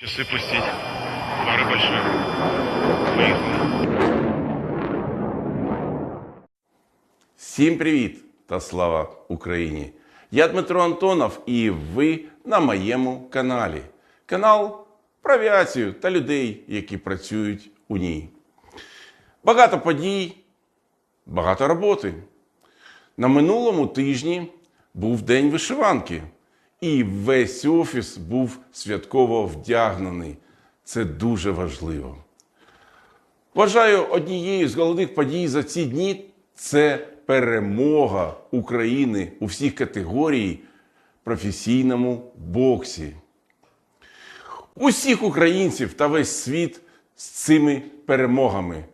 Часы пустить. Пары большие. Поехали. Всім привіт та слава Україні! Я Дмитро Антонов і ви на моєму каналі. Канал про авіацію та людей, які працюють у ній. Багато подій, багато роботи. На минулому тижні був день вишиванки, і весь офіс був святково вдягнений. Це дуже важливо. Вважаю, однією з головних подій за ці дні це перемога України у всіх категорій професійному боксі. Усіх українців та весь світ з цими перемогами.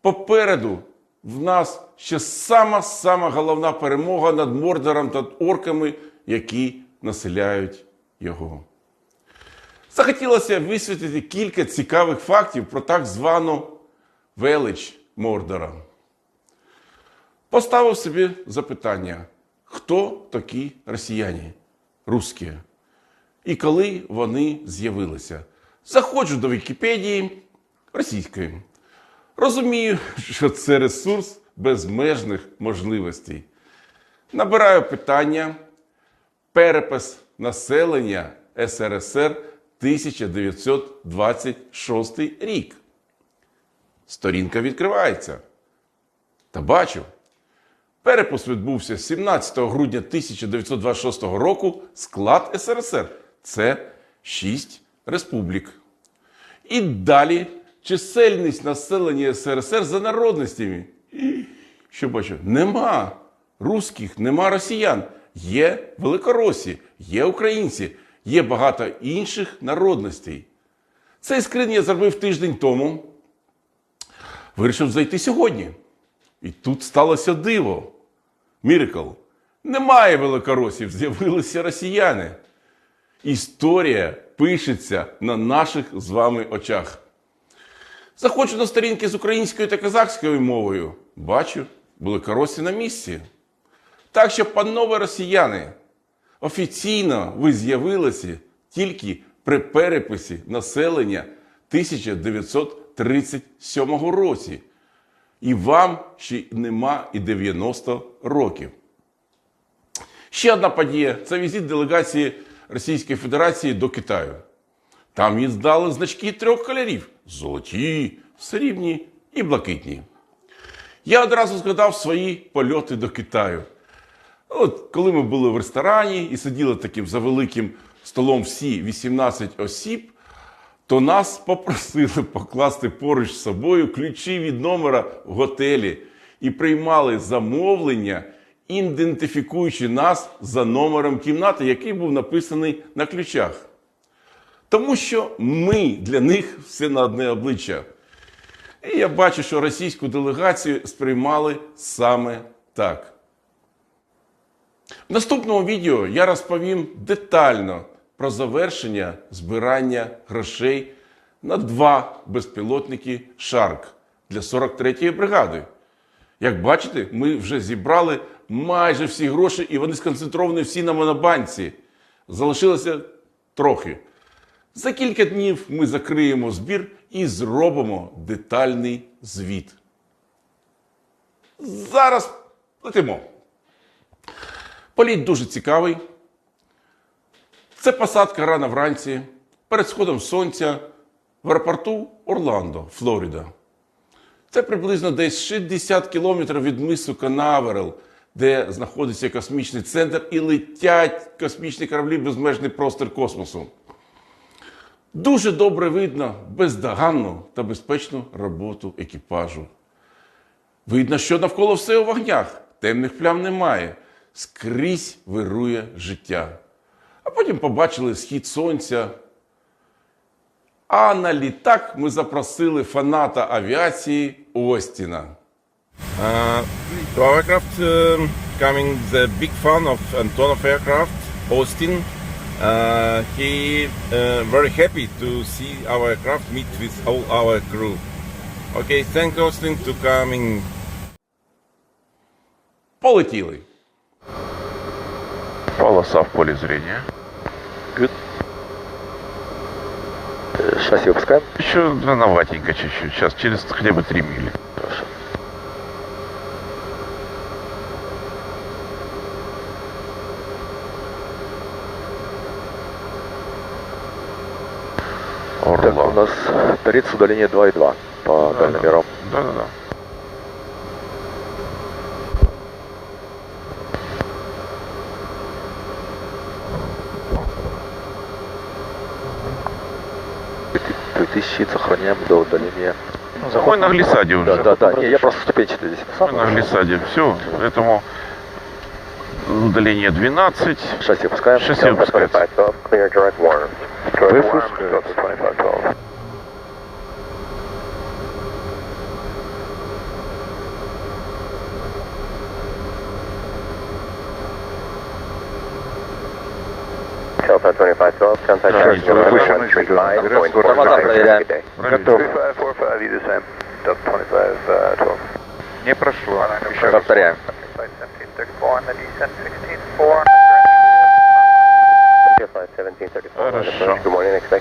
Попереду в нас ще сама-сама головна перемога над Мордором та орками, які населяють його. Захотілося висвітлити кілька цікавих фактів про так звану велич Мордора. Поставив собі запитання, хто такі росіяни, русські, і коли вони з'явилися. Заходжу до Вікіпедії російської. Розумію, що це ресурс безмежних можливостей. Набираю питання, перепис населення СРСР 1926 рік. Сторінка відкривається. Та бачу, перепис відбувся 17 грудня 1926 року. Склад СРСР це 6 республік. І далі чисельність населення СРСР за народностями. Що бачу? Нема русських, нема росіян. Є великоросі, є українці, є багато інших народностей. Цей скрин я зробив тиждень тому. Вирішив зайти сьогодні. І тут сталося диво. Мірикл. Немає великоросів, з'явилися росіяни. Історія пишеться на наших з вами очах. Заходжу на сторінки з українською та казахською мовою. Бачу, великоросі на місці. Так що, панове росіяни, офіційно ви з'явилися тільки при переписі населення 1937 році. І вам ще нема і 90 років. Ще одна подія це візит делегації Російської Федерації до Китаю. Там їй здали значки трьох кольорів: золоті, срібні і блакитні. Я одразу згадав свої польоти до Китаю. От коли ми були в ресторані і сиділи таким за великим столом всі 18 осіб, то нас попросили покласти поруч з собою ключі від номера в готелі і приймали замовлення, ідентифікуючи нас за номером кімнати, який був написаний на ключах. Тому що ми для них все на одне обличчя. І я бачу, що російську делегацію сприймали саме так. В наступному відео я розповім детально про завершення збирання грошей на два безпілотники Шарк для 43-ї бригади. Як бачите, ми вже зібрали майже всі гроші, і вони сконцентровані всі на монобанці. Залишилося трохи. За кілька днів ми закриємо збір і зробимо детальний звіт. Зараз летимо. Політ дуже цікавий. Це посадка рано вранці перед сходом сонця в аеропорту Орландо, Флорида. Це приблизно десь 60 кілометрів від мису Канаверал, де знаходиться космічний центр, і летять космічні кораблі безмежний простір космосу. Дуже добре видно бездоганну та безпечну роботу екіпажу. Видно, що навколо все у вогнях, темних плям немає, скрізь вирує життя. А потім побачили схід сонця. А на літак ми запросили фаната авіації Остіна. Uh, to aircraft um, coming the big fan of Antonov aircraft, Austin. Uh, he uh, very happy to see our aircraft meet with all our crew. Okay, thank Austin to coming. Полетіли. Полоса в поле зрения. Good. Шасси выпускаем. Еще рановатенько чуть-чуть. Сейчас через хотя бы 3 мили. Хорошо. Так, у Орла. нас торец удаление 2,2 по дальномерам. Да-да-да. Две тысячи сохраняем до удаления. Мы на глиссаде уже. Да, да, да. Не, я просто ступенчатый здесь. Мы на глиссаде. Все. Поэтому удаление 12. Шасси выпускаем. Шасси warm, Выпускается. Готов. 3545, you the same. Delta 2512. Не прошло. Еще. Повторяем.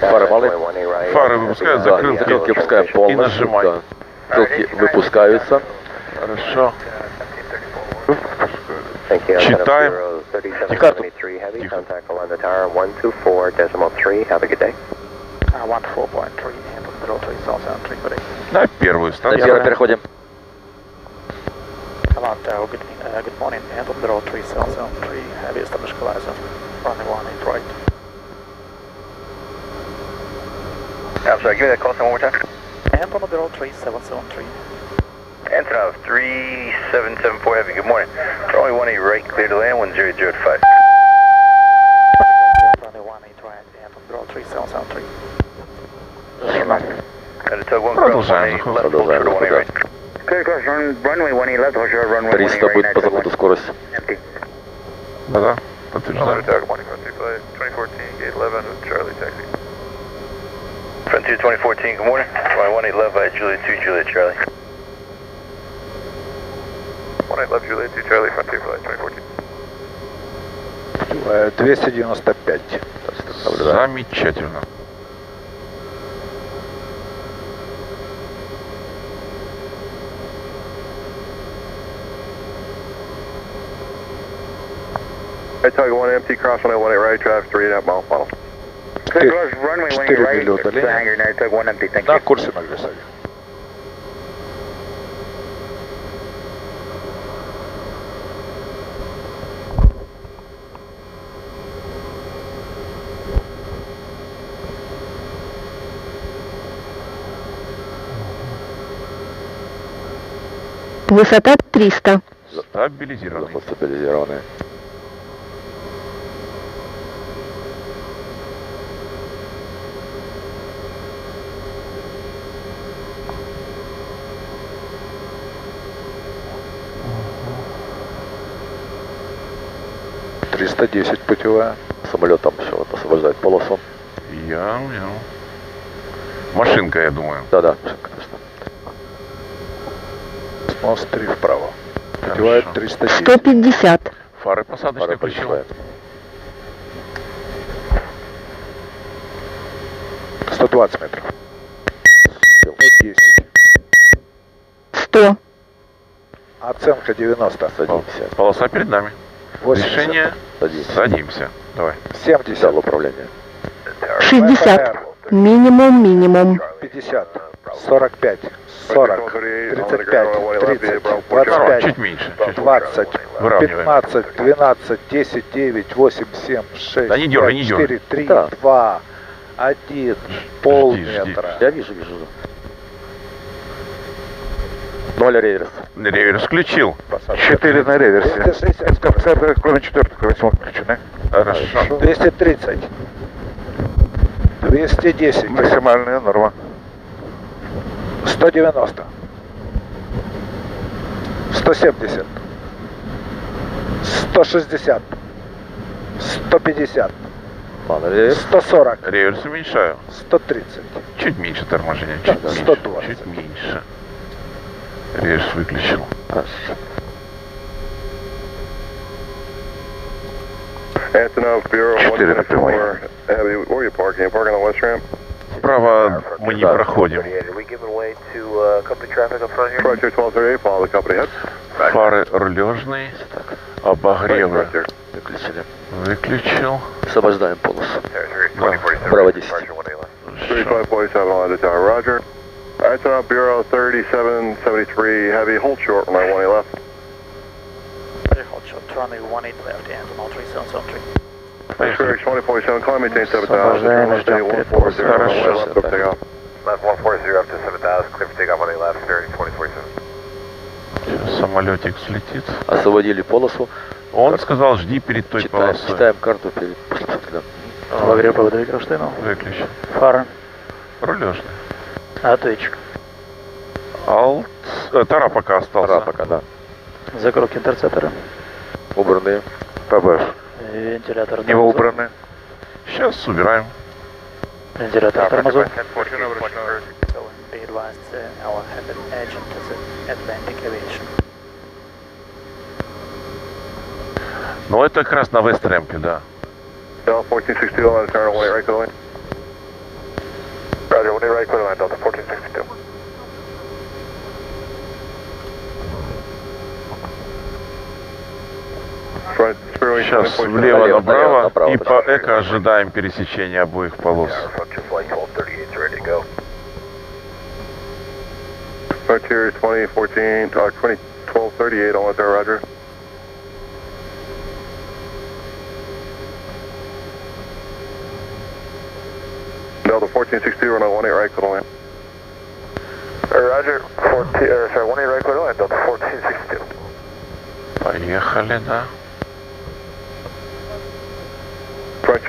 Фары малы? runway 18 right. Фары выпускают, Да, закрылки. закрылки выпускаем И полностью. нажимай. Закрылки выпускаются. Хорошо. Thank you. Читаем. 3773 heavy, Тихо. contact Alanda Tower 124 decimal 3. Have a good day. Uh, 14.3 and middle 3 south sound 3 good day. На первую На станцию. первый переходим. Alanda, good, uh, good morning and middle 3 south sound 3 heavy established collision. Runway 18 right. I'm sorry, give me that call sign one more time. And on middle 3 773. Antonov 3774 heavy, good morning. Runway 18 right, clear to land 1005. Project runway 18 right and on middle 3 south sound 3. And tug 1 Продолжаем заход. Продолжаем заход, Clear course, run, runway 18 left, hold short, runway 300 будет по заходу скорость. Empty. Да-да. Подтверждаем. Tug 2014, gate 11 with Charlie taxi. Frontier 2014, good morning. Runway 18 left by Juliet 2, Juliet Charlie. 18 left, Juliet 2, Charlie, Frontier flight 2014. 295. Замечательно. Hey, Tug 1 empty, cross runway 18 right, drive 3 and a half mile final. Clear course, runway 18 четыре right, мили удаления. the hangar net, Tug 1 empty, thank На you. курсе на Высота 300. Стабилизированный. Заход стабилизированный. Триста десять путевая. Самолет там еще вот освобождает полосу. Я, я. Машинка, я думаю. Да-да, конечно. Мост 3 вправо. Путевая Хорошо. 310. 150. Фары посадочные поднимает. 120 метров. 110. 100. Оценка 90. Садимся. Полоса перед нами. 80. Решение. Садимся. Садимся. Давай. 70. Взял управление. 60. Минимум, минимум. 50. 45. 40. 35. 30. Короче, 25. чуть меньше. Чуть 20, Выравниваем. 15, 12, 10, 9, 8, 7, 6, Да не дергай, не 4, дергай. 3, Да. 2, 1, полметра. Я вижу, вижу. Ноль реверс. Реверс включил. 4 на реверсе. 206, СКПСР, кроме четвертых, восьмых включены. Хорошо. 230. 210. Максимальная норма. 190. 170. 160. 150. Мало реверс. 140. Реверс уменьшаю. 130. Чуть меньше торможения. Да, Чуть меньше. 120. Чуть меньше. Реверс выключил. Antonov Bureau Четыре на прямой. 124 heavy, where are you parking? You parking on the west ramp? справа мы не проходим. Are we giving way to uh, company traffic up front here? Roger 1238, follow the company head. Фары рулежные, обогревы Выключили. выключил. Освобождаем полосу. Territory 2047. Браво 10. Departure 1A left. 3547 on the tower, roger. Alright, so Bureau 3773, heavy, hold short, runway 18 left. Roger, hold short, runway 18 left, and on 3773. Освобождаем, turn left ждем 80, перед 140, полосой. runway Хорошо. left, clear takeoff. Left 140 up to 7000, clear for takeoff 1A left, Territory 2047. Сейчас самолетик взлетит. Освободили полосу. Он сказал, жди перед той Читаем, полосой. читаем карту перед посадки, да. Обогрев по выдаю кронштейну. Выключи. Фары. Рулежный. Ответчик. Алт... э, Тара пока остался. Пора пока, да. Закрутки интерцепторы. Убранные. ПБ. Вентилятор. Не убраны. Сейчас убираем. Вентилятор тормозов. 1040, Be advised, uh, our headed agent is Atlantic Aviation. Ну, это как раз на Вест-рэмпе, да. Delta 1462 on the turn, 18 right, clear lane. Roger, 1A right, clear line, Delta 1462. Сейчас 2047. влево Налево, направо и по эко ожидаем пересечения обоих полос. Yeah, front to flight 1238 is ready to go. Frontier 2014, uh, 20, 1238 on the tower, roger. Delta 1462, runway 18 right, clear lane. Uh, Roger, 14, uh, sorry, 1A right, clear line, Delta 1462. Поехали, да.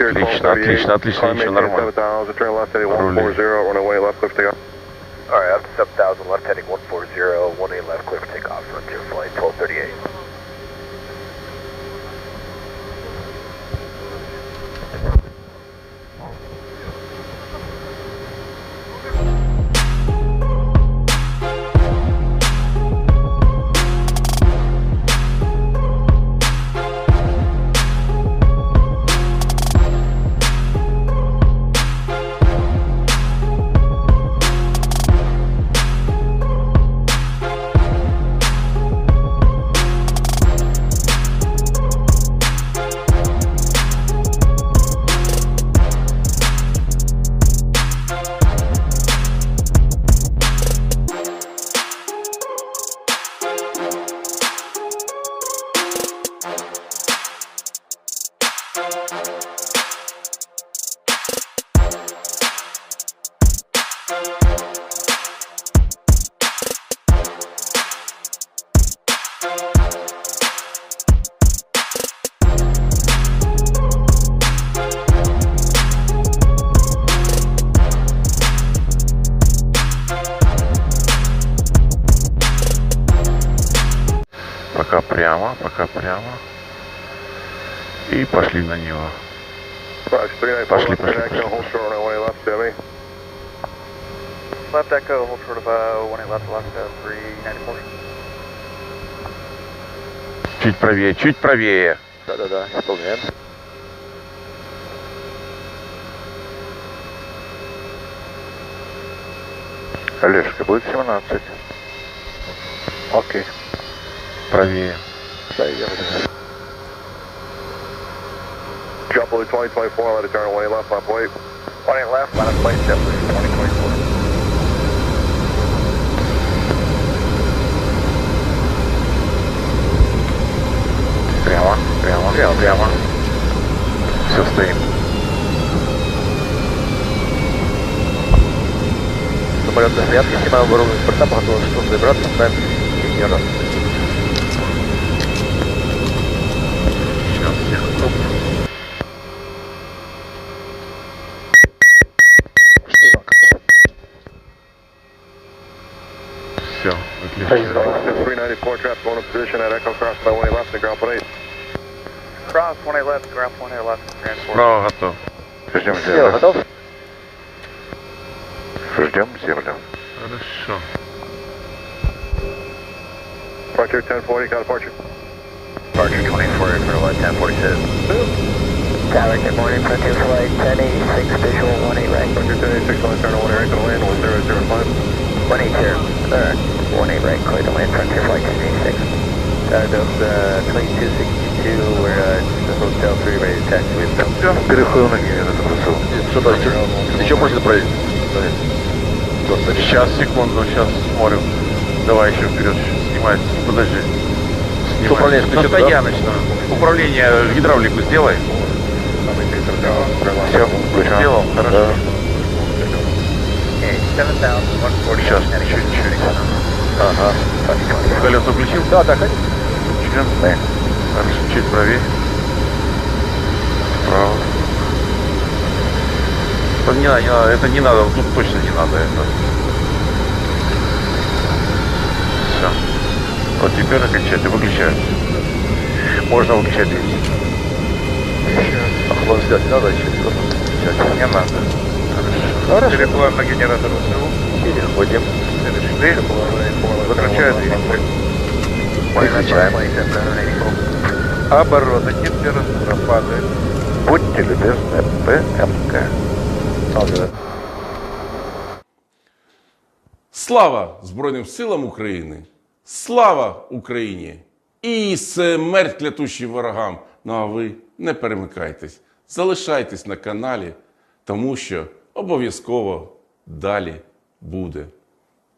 Отлично, 1238. отлично, отлично, Climb ничего, maintain нормально. 7000, turn left heading Рули. 140, runway left, clear for takeoff. Alright, up to 7000, left heading 140, 1A left, clear for takeoff, Frontier Пока прямо. И пошли на него. Roger, 394, Пошли, пошли, пошли. left, echo, hold short of uh, 1A left, left uh, 394. Чуть правее, чуть правее. Да-да-да, исполняем. Олежка, будет 17. Окей. Правее. Да, я вот. Jump Blue 2024, let it turn 18 left, left wait. 1A left, line of flight, JetBlue 2024. Прямо, прямо, прямо, прямо. Все, стоим. Самолет на зарядке, снимаем вооруженный борта, готовы что забраться, ставим линию раз. выключили. 394, trap going to position at Echo Cross by 18 left, and ground plate. Cross 1A left, ground 1A left, grand four. Справа готов. Ждем Все, готов? Ждем землю. Хорошо. Frontier 1040, got departure. Departure 24, clear line 1046. Tower, good morning, Frontier Flight 1086, visual 18 right. Frontier 1086, on turn 1 right, to land, 1005. 180, uh, 18 right, clear to land, Frontier Flight 1086. Uh, those, uh, 2262, we're, uh, the Hotel 3, ready to taxi, we've done. Переходил на генератор ВСУ. Что дальше? Еще просит проверить. Сейчас, секунду, сейчас смотрим. Давай еще вперед, снимай, подожди. Снимай. управление На включено, да? стояночную. Управление гидравлику сделай. Все, сделал, хорошо. Сейчас, чуть-чуть. Ага. Колесо включил? Да, да, конечно. Член? Хорошо, чуть правее. Вправо. Это не надо, не это не надо, тут точно не надо это. Все. Вот теперь окончательно выключаю. Можно выключать двигатель. Не надо еще. Просто Не надо. Хорошо. Переплав на генератор ВСУ. Переходим. Следующий. Выключаю двигатель. Выключаем. Обороты, температура падает. Будьте любезны, ПМК. Ага. Слава Збройним силам України! Слава Україні! І смерть клятущим ворогам! Ну а ви не перемикайтесь, залишайтесь на каналі, тому що обов'язково далі буде.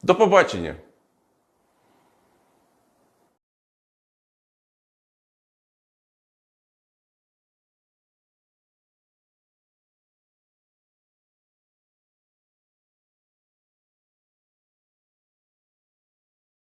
До побачення!